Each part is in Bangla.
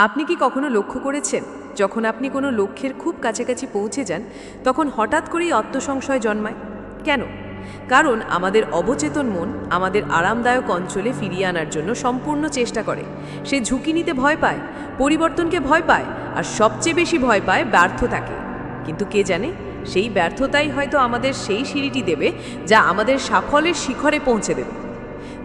আপনি কি কখনো লক্ষ্য করেছেন, যখন আপনি কোনো লক্ষ্যের খুব কাছাকাছি পৌঁছে যান, তখন হঠাৎ করেই আত্মসংশয় জন্মায়? কেন? কারণ আমাদের অবচেতন মন আমাদের আরামদায়ক অঞ্চলে ফিরিয়ে আনার জন্য সম্পূর্ণ চেষ্টা করে। সে ঝুঁকি নিতে ভয় পায়, পরিবর্তনকে ভয় পায়, আর সবচেয়ে বেশি ভয় পায় ব্যর্থতাকে। কিন্তু কে জানে, সেই ব্যর্থতাই হয়তো আমাদের সেই সিঁড়িটি দেবে, যা আমাদের সাফল্যের শিখরে পৌঁছে দেবে।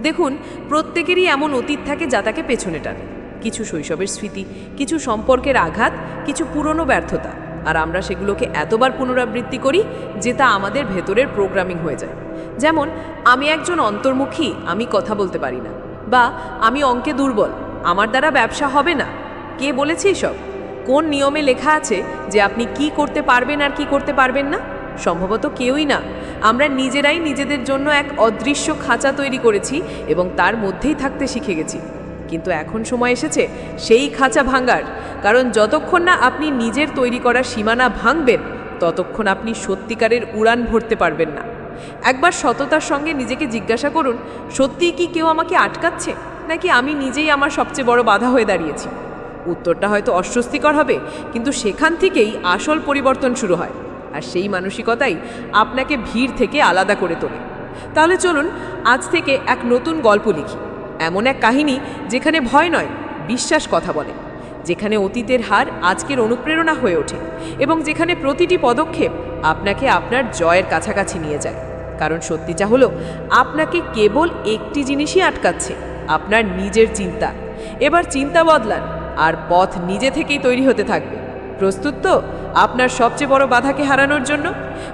দেখুন, প্রত্যেকেরই এমন অতীত থাকে যা তাকে পেছনে টানে। কিছু শৈশবের স্মৃতি, কিছু সম্পর্কের আঘাত, কিছু পুরনো ব্যর্থতা। আর আমরা সেগুলোকে এতবার পুনরাবৃত্তি করি যে তা আমাদের ভেতরের প্রোগ্রামিং হয়ে যায়। যেমন, আমি একজন অন্তর্মুখী, আমি কথা বলতে পারি না। বা, আমি অঙ্কে দুর্বল, আমার দ্বারা ব্যবসা হবে না। কে বলেছে এসব? কোন নিয়মে লেখা আছে যে আপনি কি করতে পারবেন আর কি করতে পারবেন না? সম্ভবত কেউই না। আমরা নিজেরাই নিজেদের জন্য এক অদৃশ্য খাঁচা তৈরি করেছি এবং তার মধ্যেই থাকতে শিখে গেছি। কিন্তু এখন সময় এসেছে সেই খাঁচা ভাঙার। কারণ যতক্ষণ না আপনি নিজের তৈরি করা সীমানা ভাঙবেন, ততক্ষণ আপনি সত্যিকারের উড়ান ভরতে পারবেন না। একবার সততার সঙ্গে নিজেকে জিজ্ঞাসা করুন, সত্যিই কি কেউ আমাকে আটকাচ্ছে? নাকি আমি নিজেই আমার সবচেয়ে বড় বাধা হয়ে দাঁড়িয়েছি? উত্তরটা হয়তো অস্বস্তিকর হবে, কিন্তু সেখান থেকেই আসল পরিবর্তন শুরু হয়। আর সেই মানসিকতাই আপনাকে ভিড় থেকে আলাদা করে তোলে। তাহলে চলুন, আজ থেকে এক নতুন গল্প লিখি। এমন এক কাহিনী যেখানে ভয় নয়, বিশ্বাস কথা বলে, যেখানে অতীতের হার আজকের অনুপ্রেরণা হয়ে ওঠে এবং যেখানে প্রতিটি পদক্ষেপ আপনাকে আপনার জয়ের কাছাকাছি নিয়ে যায়। কারণ সত্যিটা হলো, আপনাকে কেবল একটি জিনিসই আটকাচ্ছে, আপনার নিজের চিন্তা। এবার চিন্তা বদলান, আর পথ নিজে থেকেই তৈরি হতে থাকবে। প্রস্তুত তো আপনার সবচেয়ে বড় বাধাকে হারানোর জন্য?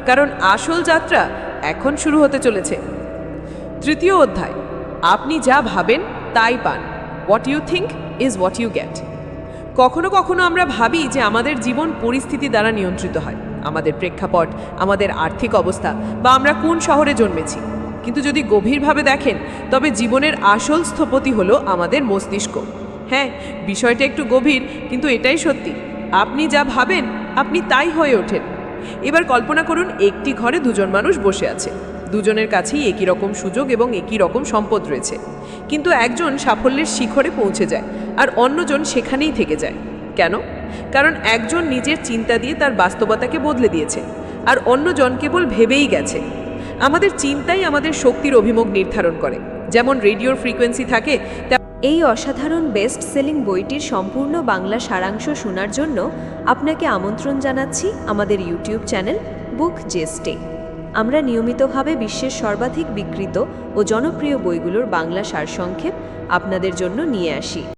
কারণ আসল যাত্রা এখন শুরু হতে চলেছে। তৃতীয় অধ্যায় আপনি যা ভাবেন, তাই পান। What you think is what you get কখনো কখনো আমরা ভাবি যে আমাদের জীবন পরিস্থিতি দ্বারা নিয়ন্ত্রিত হয়। আমাদের প্রেক্ষাপট, আমাদের আর্থিক অবস্থা বা আমরা কোন শহরে জন্মেছি। কিন্তু যদি গভীরভাবে দেখেন, তবে জীবনের আসল স্থপতি হলো আমাদের মস্তিষ্ক। হ্যাঁ বিষয়টা একটু গভীর, কিন্তু এটাই সত্যি। আপনি যা ভাবেন, আপনি তাই হয়ে ওঠেন। এবার কল্পনা করুন, একটি ঘরে দুজন মানুষ বসে আছে। দুজনের কাছেই একই রকম সুযোগ এবং একই রকম সম্পদ রয়েছে। কিন্তু একজন সাফল্যের শিখরে পৌঁছে যায় আর অন্যজন সেখানেই থেকে যায়। কেন? কারণ একজন নিজের চিন্তা দিয়ে তার বাস্তবতাকে বদলে দিয়েছে আর অন্যজন কেবল ভেবেই গেছে। আমাদের চিন্তাই আমাদের শক্তির অভিমুখ নির্ধারণ করে। যেমন রেডিওর ফ্রিকোয়েন্সি থাকে এই অসাধারণ বেস্ট সেলিং বইটির সম্পূর্ণ বাংলা সারাংশ শোনার জন্য আপনাকে আমন্ত্রণ জানাচ্ছি আমাদের ইউটিউব চ্যানেল বুক জেস্টে। আমরা নিয়মিতভাবে বিশ্বের সর্বাধিক বিকৃত ও জনপ্রিয় বইগুলোর বাংলা সারসংক্ষেপ আপনাদের জন্য নিয়ে আসি।